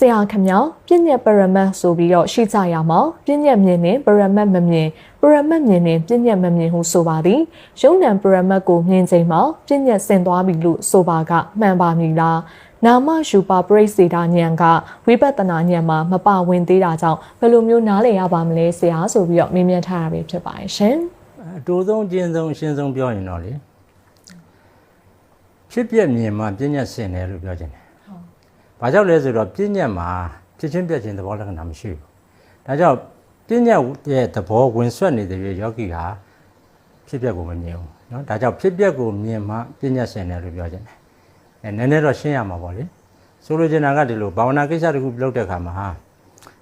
ဆရာခမပြညက်ပရမတ်ဆိုပြီးတော့ရှိကြရမှာပြညက်မြင်နဲ့ပရမတ်မမြင်ပရမတ်မြင်နဲ့ပြညက်မမြင်ဟုဆိုပါသည်ရုံနံပရမတ်ကိုမြင်ချိန်မှာပြညက်ဆင်သွားပြီလို့ဆိုပါကမှန်ပါမည်လားနာမယူပါပရိစေတာညံကဝိပဿနာညံမှာမပါဝင်သေးတာကြောင့်ဘယ်လိုမျိုးနားလည်ရပါမလဲဆရာဆိုပြီးတော့မေးမြန်းထားတာပဲဖြစ်ပါတယ်ရှင်အတိုးဆုံးအကျဉ်းဆုံးအရှင်းဆုံးပြောရင်တော့လေဖြစ်ပြက်မြင်မှပြဉ္ညာဆင်တယ်လို့ပြောချင်တယ်။ ဘာကြောင့်လဲဆိုတော့ပြဉ္ညာမှာဖြစ်ချင်းပြက်ချင်းသဘောလက္ခဏာမရှိဘူး။ဒါကြောင့်ပြဉ္ညာရဲ့သဘောဝင်ဆွက်နေတဲ့ယောဂီဟာဖြစ်ပြက်ကိုမမြင်ဘူးเนาะဒါကြောင့်ဖြစ်ပြက်ကိုမြင်မှပြဉ္ညာဆင်တယ်လို့ပြောချင်တယ်။အဲနည်းနည်းတော့ရှင်းရမှာပေါ့လေ။ဆိုလိုချင်တာကဒီလိုဘာဝနာကိစ္စတစ်ခုပြုလုပ်တဲ့အခါမှာဟာ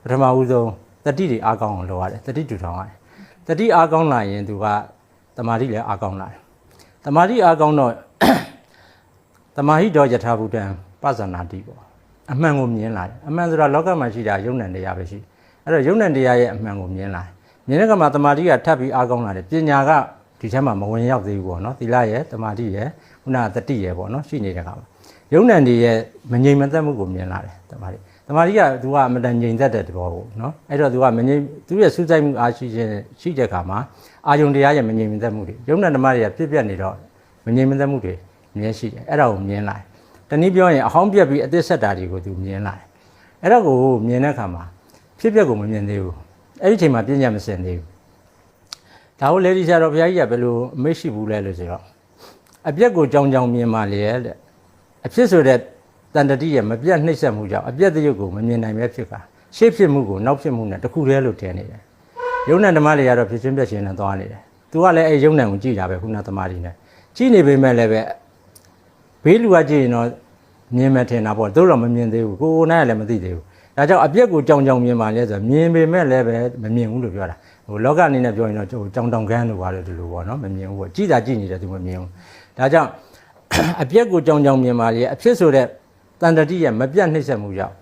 ပထမဦးဆုံးတတိတွေအားကောင်းအောင်လုပ်ရတယ်တတိတူထောင်ရတယ်။တတိအားကောင်းလာရင်သူကတမာတိလည်းအားကောင်းလာတယ်။တမာတိအားကောင်းတော့ တမာဟိတောယထာဘုဒ္ဓံပဇာနာတိပေါ့ အမှန်ကိုမြင်လာတယ်အမှန်ဆိုတာလောကမှာရှိတာယုံ nant တရားပဲရှိအဲ့တော့ယုံ nant တရားရဲ့အမှန်ကိုမြင်လာတယ်မြင်တဲ့ကမှာတမာတိကထပ်ပြီးအားကောင်းလာတယ်ပညာကဒီထဲမှာမဝင်ရောက်သေးဘူးပေါ့နော်သီလရဲ့တမာတိရဲ့ခုနကတတိရဲ့ပေါ့နော်ရှိနေတဲ့ကမှာယုံ nant ရဲ့မငြိမ်မသက်မှုကိုမြင်လာတယ်တမာတိတမာတိကသူကအမတန်ငြိမ်သက်တဲ့တဘောပေါ့နော်အဲ့တော့သူကမငြိမ်သူရဲ့စူးစိုက်မှုအားရှိခြင်းရှိတဲ့ခါမှာအာယုံတရားရဲ့မငြိမ်မသက်မှုတွေယုံ nant ဓမ္မတွေကပြည့်ပြတ်နေတော့မငြိမ်မသက်မှုတွေမြင်ရှိတယ်အဲ့ဒါကိုမြင်လာတယ် တနည်းပြောရင်အဟောင်းပြက်ပြီးအသစ်ဆက်တာတွေကိုသူမြင်လာတယ်အဲ့ဒါကိုမြင်တဲ့အခါမှာဖြစ်ပျက်ကိုမမြင်သေးဘူးအဲ့ဒီအချိန်မှာပြဉ္ညာမစင်သေးဘူးဒါကိုလေဒီဆရာတော်ဘုရားကြီးကဘယ်လိုအမိတ်ရှိဘူးလဲလို့ဆိုတော့အပြက်ကိုကြောင်ကြောင်မြင်ပါလေတဲ့အဖြစ်ဆိုတဲ့တန်တတိရဲ့မပြတ်နှိမ့်ဆက်မှုကြောင့်အပြက်တရုပ်ကိုမမြင်နိုင်ပဲဖြစ်တာရှေ့ဖြစ်မှုကိုနောက်ဖြစ်မှုနဲ့တခုတည်းလို့ထင်နေတယ်ယုံနဲ့ဓမ္မတွေကတော့ဖြစ်ချင်းပြက်ချင်းနဲ့သွားနေတယ်သူကလည်းအဲယုံနဲ့ကိုကြည့်တာပဲခုနသမားတွေနဲ့ကြည့်နေပေမဲ့လည်းပဲဘေးလူကကြည့်ရင်တော့ မြင်မယ်ထင်တာပေါ့တို့တော့မမြင်သေးဘူးကိုကိုနိုင်လည်းမသိသေးဘူးဒါကြောင့်အပြက်ကိုကြောင်ကြောင်မြင်ပါလေဆိုမြင်ပေမဲ့လည်းပဲမမြင်ဘူးလို့ပြောတာဟိုလောကအနေနဲ့ပြောရင်တော့ကြောင်တောင်ကန်းလို့ပါတယ်ဒီလိုပေါ့နော်မမြင်ဘူးပေါ့ကြည့်တာကြည့်နေတယ်သူမမြင်ဘူးဒါကြောင့်အပြက်ကိုကြောင်ကြောင်မြင်ပါလေအဖြစ်ဆိုတဲ့တန်တတိရဲ့မပြတ်နှိမ့်ဆက်မှုကြောင့်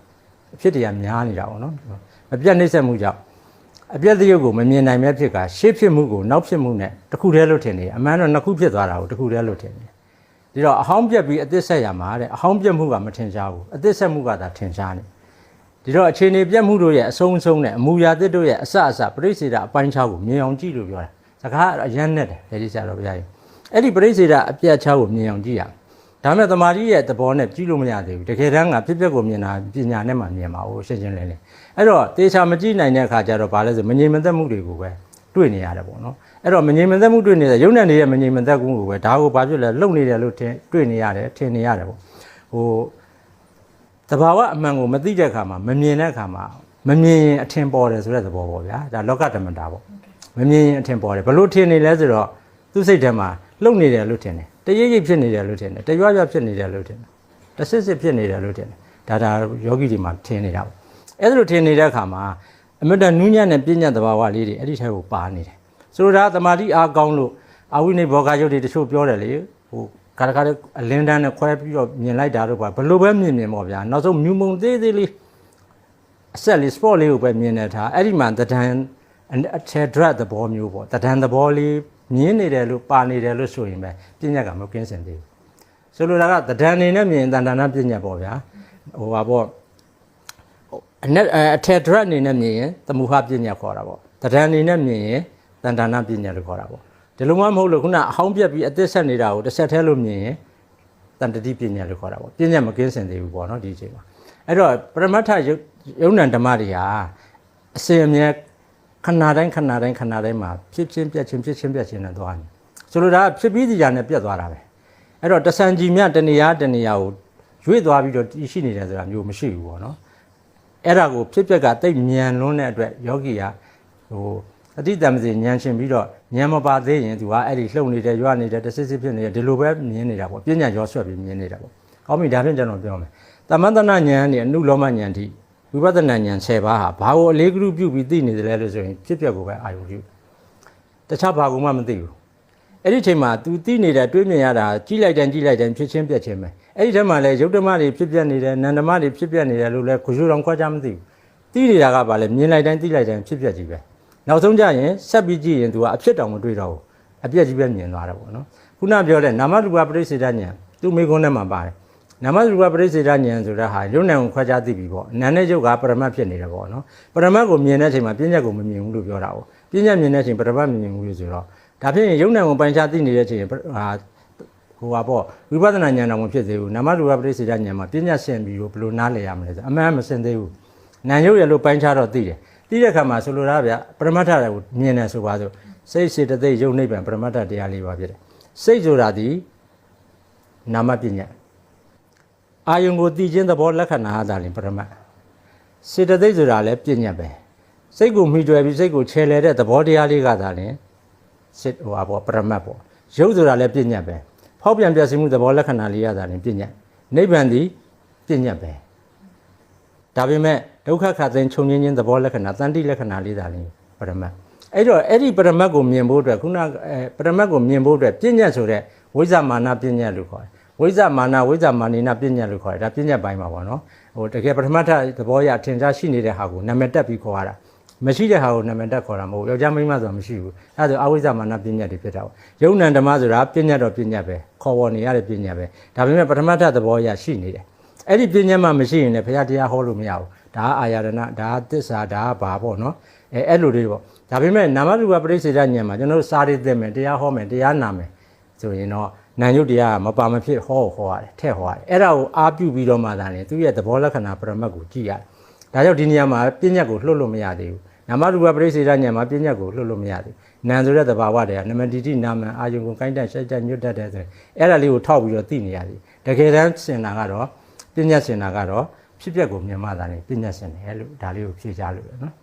အဖြစ်တရားများနေတာပေါ့နော်မပြတ်နှိမ့်ဆက်မှုကြောင့်အပြက်တရုပ်ကိုမမြင်နိုင်မဲ့ဖြစ်ကရှေ့ဖြစ်မှုကိုနောက်ဖြစ်မှုနဲ့တစ်ခုတည်းလို့ထင်နေအမှန်တော့နှစ်ခုဖြစ်သွားတာကိုတစ်ခုတည်းလို့ထင်နေ ဒီတော့အဟောင်းပြက်ပြီးအသစ်ဆက်ရမှာတဲ့အဟောင်းပြက်မှုကမထင်ရှားဘူးအသစ်ဆက်မှုကသာထင်ရှားနေဒီတော့အခြေအနေပြက်မှုတို့ရဲ့အဆုံးအဆုံးနဲ့အမူအရာသစ်တို့ရဲ့အစအစပရိစ္ဆေဒအပိုင်းခြားကိုမြင်အောင်ကြည့်လို့ပြောတာစကားအရန်နဲ့တယ်လေဒီဆရာတော်ဘုရားကြီးအဲ့ဒီပရိစ္ဆေဒအပြက်ခြားကိုမြင်အောင်ကြည့်ရဒါမဲ့တမာတိရဲ့သဘောနဲ့ကြည့်လို့မရသေးဘူးတကယ်တမ်းကဖြစ်ပျက်ကိုမြင်တာပညာနဲ့မှမြင်ပါဘူးရှင်းရှင်းလင်းလင်းအဲ့တော့တေချာမကြည့်နိုင်တဲ့အခါကျတော့ဘာလဲဆိုမငြိမ်မသက်မှုတွေကိုပဲ တွေ့နေရတယ်ပေါ့နော်အဲ့တော့မငြိမ်မသက်မှုတွေ့နေတဲ့ရုပ်နဲ့နေတဲ့မငြိမ်မသက်မှုကိုပဲဒါကိုဘာဖြစ်လဲလုံနေတယ်လို့ထင်တွေ့နေရတယ်ထင်နေရတယ်ပေါ့ဟိုတဘာဝအမှန်ကိုမသိတဲ့အခါမှာမမြင်တဲ့အခါမှာမမြင်ရင်အထင်ပေါ်တယ်ဆိုတဲ့သဘောပေါ့ဗျာဒါလောကဓမ္မတာပေါ့မမြင်ရင်အထင်ပေါ်တယ်ဘလို့ထင်နေလဲဆိုတော့သူ့စိတ်ထဲမှာလုံနေတယ်လို့ထင်တယ်တရိပ်ရိပ်ဖြစ်နေတယ်လို့ထင်တယ်တရွရွဖြစ်နေတယ်လို့ထင်တယ်တဆစ်စစ်ဖြစ်နေတယ်လို့ထင်တယ်ဒါဒါယောဂီတွေမှာထင်နေတာပေါ့အဲ့ဒါလိုထင်နေတဲ့အခါမှာ အမတန်နူးညံ့တဲ့ပြဉ္ညာတဘာဝလေးတွေအဲ့ဒီထဲကိုပါနေတယ်ဆိုတော့ဒါသမာဓိအားကောင်းလို့အာဝိနိဘောဂယုတ်တွေတချို့ပြောတယ်လေဟိုကာရကာအလင်းတန်းနဲ့ခွဲပြီးတော့မြင်လိုက်တာတော့ပါဘလို့ပဲမြင်မြင်ပေါ့ဗျာနောက်ဆုံးမြူမုံသေးသေးလေးအဆက်လေး sport လေးကိုပဲမြင်နေထားအဲ့ဒီမှာတဒံအထက် drug သဘောမျိုးပေါ့တဒံသဘောလေးမြင်နေတယ်လို့ပါနေတယ်လို့ဆိုရင်ပဲပြဉ္ညာကမကင်းစင်သေးဘူးဆိုလိုတာကတဒံနေနဲ့မြင်တန်တနာပြဉ္ညာပေါ့ဗျာဟိုပါပေါ့ အနဲ့အထက် drug အနေနဲ့မြင်ရင်သမုဟပြဉ္ညာခေါ်တာပေါ့တဒံအနေနဲ့မြင်ရင်တန်တနာပညာလို့ခေါ်တာပေါ့ဒီလိုမှမဟုတ်လို့ခုနအဟောင်းပြက်ပြီးအသက်ဆက်နေတာကိုတစ်ဆက်တည်းလို့မြင်ရင်တန်တတိပညာလို့ခေါ်တာပေါ့ပညာမကင်းစင်သေးဘူးပေါ့နော်ဒီအချိန်မှာအဲ့တော့ပရမတ္ထယုံနံဓမ္မတွေဟာအစဉ်အမြဲခဏတိုင်းခဏတိုင်းခဏတိုင်းမှာဖြစ်ချင်းပြက်ချင်းဖြစ်ချင်းပြက်ချင်းနဲ့သွားနေဆိုလိုတာဖြစ်ပြီးဒီကြနဲ့ပြက်သွားတာပဲအဲ့တော့တဆန်ကြီးမြတနေရာတနေရာကိုရွေ့သွားပြီးတော့ရှိနေတယ်ဆိုတာမျိုးမရှိဘူးပေါ့နော် အဲ့ဒါကိုဖြစ်ပျက်ကတိတ်မြန်လွန်းတဲ့အတွက်ယောဂီကဟိုအတိတမစီညံရှင်ပြီးတော့ညံမပါသေးရင်သူကအဲ့ဒီလှုပ်နေတယ်ရွနေတယ်တစစ်စစ်ဖြစ်နေတယ်ဒီလိုပဲမြင်နေတာပေါ့ပညာရောဆွဲပြီးမြင်နေတာပေါ့ကောင်းပြီဒါဖြင့်ကျွန်တော်ပြောမယ်တမန္တနာဉာဏ်နဲ့အနုလောမဉာဏ်ထိဝိပဿနာဉာဏ်10ပါးဟာဘာကိုအလေးကလူပြုပြီးသိနေတယ်လဲလို့ဆိုရင်ဖြစ်ပျက်ကိုပဲအာရုံပြုတခြားဘာကိုမှမသိဘူး အဲ့ဒီချိန်မှာ तू သိနေတာတွေးမြင်ရတာကြီးလိုက်တိုင်းကြီးလိုက်တိုင်းဖြစ်ချင်းပြက်ချင်းပဲအဲ့ဒီထဲမှာလဲယုတ်ဓမ္မတွေဖြစ်ပြက်နေတယ်နန္ဓမ္မတွေဖြစ်ပြက်နေတယ်လို့လဲခုရှုတော်ခွာကြမသိဘူးသိနေတာကဘာလဲမြင်လိုက်တိုင်းသိလိုက်တိုင်းဖြစ်ပြက်ကြီးပဲနောက်ဆုံးကြရင်ဆက်ပြီးကြည့်ရင် तू ကအဖြစ်တောင်မတွေ့တော့ဘူးအပြက်ကြီးပဲမြင်သွားတယ်ပေါ့နော်ခုနပြောတဲ့နာမရူပပရိစ္ဆေဒဉာဏ်သူ့မိကုန်းထဲမှာပါတယ်နာမရူပပရိစ္ဆေဒဉာဏ်ဆိုတဲ့ဟာယုံ nant ကိုခွဲခြားသိပြီပေါ့နာနဲ့ယုတ်ကပရမတ်ဖြစ်နေတယ်ပေါ့နော်ပရမတ်ကိုမြင်တဲ့အချိန်မှာပြဉ္ညာကိုမမြင်ဘူးလို့ပြောတာပေါ့ပြဉ္ညာမြင်တဲ့အချိန်ပရမတ်မမြင်ဘူးလို့ဆိုတော့ ဒါဖြစ်ရင်ယုံ nant ကိုပိုင်းခြားသိနေတဲ့အချိန်ဟာဟိုပါပေါ့ဝိပဿနာဉာဏ်တော့မဖြစ်သေးဘူးနာမရူပပရိစ္ဆေဒဉာဏ်မှာပြဉ္ညာရှင်းပြီးတော့ဘယ်လိုနားလည်ရမလဲဆိုအမှန်မစင်သေးဘူးနာယုတ်ရလို့ပိုင်းခြားတော့သိတယ်သိတဲ့အခါမှာဆိုလိုတာဗျပရမတ္ထကိုမြင်တယ်ဆိုပါစို့စိတ်စေတသိက်ယုံနိဗ္ဗာန်ပရမတ္ထတရားလေးပါဖြစ်တယ်စိတ်ဆိုတာဒီနာမပညာအာယုံကိုတည်ခြင်းသဘောလက္ခဏာအသာလင်ပရမတ်စေတသိက်ဆိုတာလည်းပြဉ္ညာပဲစိတ်ကိုမှီတွယ်ပြီးစိတ်ကိုခြေလဲတဲ့သဘောတရားလေးကသာလင် စစ်ဟိုပါပေါ့ပရမတ်ပေါ့ရုပ်ဆိုတာလည်းပြဉ္ညာပဲဖောက်ပြန်ပြစီမှုသဘောလက္ခဏာလေးရသာလင်ပြဉ္ညာနိဗ္ဗာန်သည်ပြဉ္ညာပဲဒါပေမဲ့ဒုက္ခခတ်သိမ်းခြုံငင်းခြင်းသဘောလက္ခဏာတန်တိလက္ခဏာလေးသာလင်ပရမတ်အဲ့တော့အဲ့ဒီပရမတ်ကိုမြင်ဖို့အတွက်ခုနအဲပရမတ်ကိုမြင်ဖို့အတွက်ပြဉ္ညာဆိုတဲ့ဝိဇ္ဇမာနပြဉ္ညာလို့ခေါ်တယ်ဝိဇ္ဇမာနဝိဇ္ဇမာနိနာပညာလို့ခေါ်တယ်ဒါပညာပိုင်းမှာပေါ့နော်ဟိုတကယ်ပထမထသဘောရအထင်ရှားရှိနေတဲ့ဟာကိုနာမည်တက်ပြီးခေါ်ရတာ မရှိတဲ့ဟာကိုနာမည်တက်ခေါ်တာမဟုတ်ဘူးယောက်ျားမိန်းမဆိုတာမရှိဘူးအဲဒါဆိုအဝိဇ္ဇမာနပညာတွေဖြစ်တာပေါ့ယုံ nant ဓမ္မဆိုတာပညာတော့ပညာပဲခေါ်ပေါ်နေရတဲ့ပညာပဲဒါပေမဲ့ပထမထသဘောရရှိနေတယ်အဲ့ဒီပညာမှမရှိရင်လည်းဘုရားတရားဟောလို့မရဘူးဒါကအာရဏဒါကသစ္စာဒါကဘာပေါ့နော်အဲအဲ့လိုလေးပေါ့ဒါပေမဲ့နာမရူပပရိစ္ဆေဒဉာဏ်မှာကျွန်တော်တို့စာရည်သိမယ်တရားဟောမယ်တရားနာမယ်ဆိုရင်တော့နာယုတ်တရားကမပါမဖြစ်ဟောဟောရတယ်ထည့်ဟောရတယ်အဲ့ဒါကိုအားပြုပြီးတော့မှသာလေသူရဲ့သဘောလက္ခဏာပရမတ်ကိုကြည့်ရတယ်ဒါကြောင့်ဒီနေရာမှာပြဉ္ညတ်ကိုလှုပ်လို့မရသေးဘူး နာမရူပပရိစ္ဆေဒဉာဏ်မှာပြဉ္ညတ်ကိုလှုပ်လို့မရသေးဘူးနာမ်ဆိုတဲ့သဘာဝတွေကနမတိတိနာမန်အာယုံကိုကိုင်းတက်ရှိုက်တက်ညွတ်တက်တဲ့ဆိုရင်အဲ့ဒါလေးကိုထောက်ပြီးတော့သိနေရသည်တကယ်တမ်းစင်တာကတော့ပြဉ္ညတ်စင်တာကတော့ဖြစ်ပျက်ကိုမြင်မှသာလေပြဉ္ညတ်စင်တယ်လို့ဒါလေးကိုဖြေချလို့ရနော်